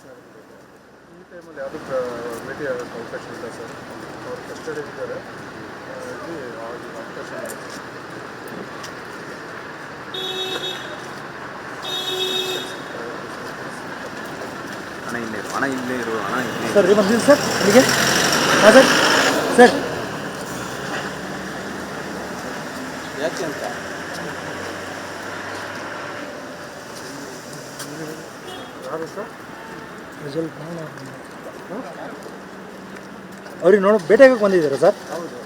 Sir. ಈ ಟೈಮಲ್ಲಿ ಯಾವುದು ಭೇಟಿ ಆಗೋಕ್ಕೆ ಅವಕಾಶ ಇಲ್ಲ ಸರ್. ಅವರು ಕಸ್ಟಡಿಯಲ್ಲಿದ್ದಾರೆ ಇಲ್ಲಿ ಆಗಿ ಅವಕಾಶ ಹಣ ಇಲ್ಲೇ ಇರು ಹಣ ಇಲ್ಲೇ ಇರು ಹಣ ಇಲ್ಲೇ. ಸರ್ ಬಂದಿದ್ದು ಸರ್? ನಿಮಗೆ? ಹಾಂ ಸರ್? ಸರ್. ಯಾಕೆ ಅಂತ? ಯಾರು ಸರ್? ರಿಸಲ್ಟ್ ಅವ್ರಿಗೆ ನೋಡ ಭೇಟಿಯಾಗಕ್ಕೆ ಬಂದಿದ್ದೀರಾ ಸರ್? ಹೌದು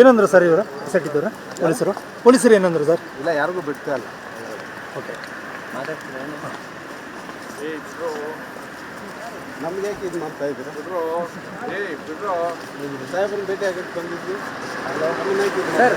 ಏನಂದ್ರು ಸರ್ ಇವರು? ಸೆಟ್ ಇದ್ದವರು? ಪೊಲೀಸರು? ಪೊಲೀಸರು ಏನಂದ್ರು ಸರ್? ಇಲ್ಲ ಯಾರಿಗೂ ಬಿಡ್ತಾ ಇಲ್ಲ. ಓಕೆ. ನಮ್ಗೆ ಯಾಕೆ ಇದು ಮಾಡ್ತಾ ಇದ್ದೀರಾ? ಬಿಡ್ರೋ ಏ ಬಿಡ್ರೋ ಸಾಹೇಬ್ರನ್ನ ಭೇಟಿ ಆಗಕ್ಕೆ ಬಂದಿದ್ವಿ. ಸರ್.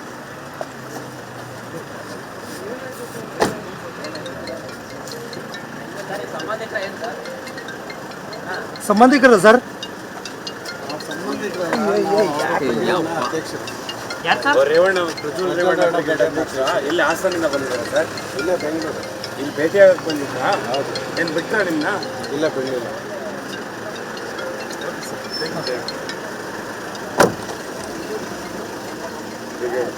ಸಂಬಂಧಿಕರ ಸರ್? ರೇವಣ್ಣ ಪ್ರಜ್ವಲ್ ರೇವಣ್ಣ ಬ್ರಿಗೇಡ್ ಅಧ್ಯಕ್ಷರ ಇಲ್ಲಿ ಹಾಸನಿಂದ ಬಂದಿದ್ದಾರೆ ಸರ್. ಇಲ್ಲೇ ಬೆಂಗಳೂರು. ಇಲ್ಲಿ ಭೇಟಿಯಾಗ ಆಗಕ್ಕೆ ಬಂದಿದ್ರಾ ಏನು ಬಿಟ್ರಾ ನಿಮ್ಮನ್ನ ಇಲ್ಲ ಬೆಂಗಳೂರು. ಬ್ರಿಗೇಡ್